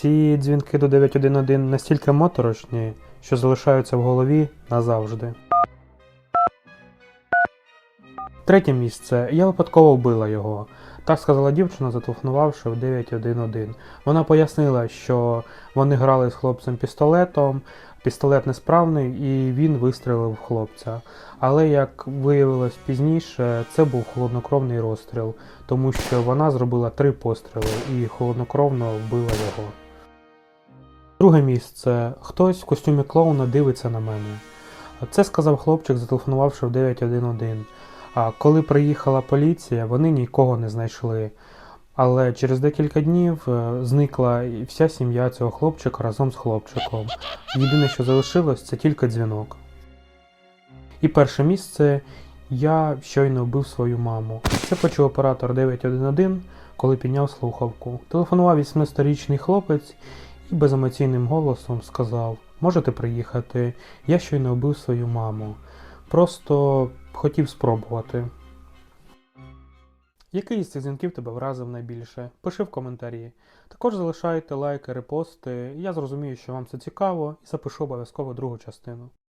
Ці дзвінки до 911 настільки моторошні, що залишаються в голові назавжди. Третє місце. Я випадково вбила його. Так сказала дівчина, зателефонувавши в 911. Вона пояснила, що вони грали з хлопцем пістолетом, пістолет несправний і він вистрелив в хлопця. Але як виявилось пізніше, це був холоднокровний розстріл, тому що вона зробила три постріли і холоднокровно вбила його. Друге місце. Хтось в костюмі клоуна дивиться на мене. Це сказав хлопчик, зателефонувавши в 911. А коли приїхала поліція, вони нікого не знайшли. Але через декілька днів е, зникла вся сім'я цього хлопчика разом з хлопчиком. Єдине, що залишилось, це тільки дзвінок. І перше місце я щойно вбив свою маму. Це почув оператор 911, коли підняв слухавку. Телефонував 18-річний хлопець і беземоційним голосом сказав: Можете приїхати? Я щойно вбив свою маму. Просто хотів спробувати. Який із цих дзвінків тебе вразив найбільше? Пиши в коментарі. Також залишайте лайки, репости. Я зрозумію, що вам це цікаво, і запишу обов'язково другу частину.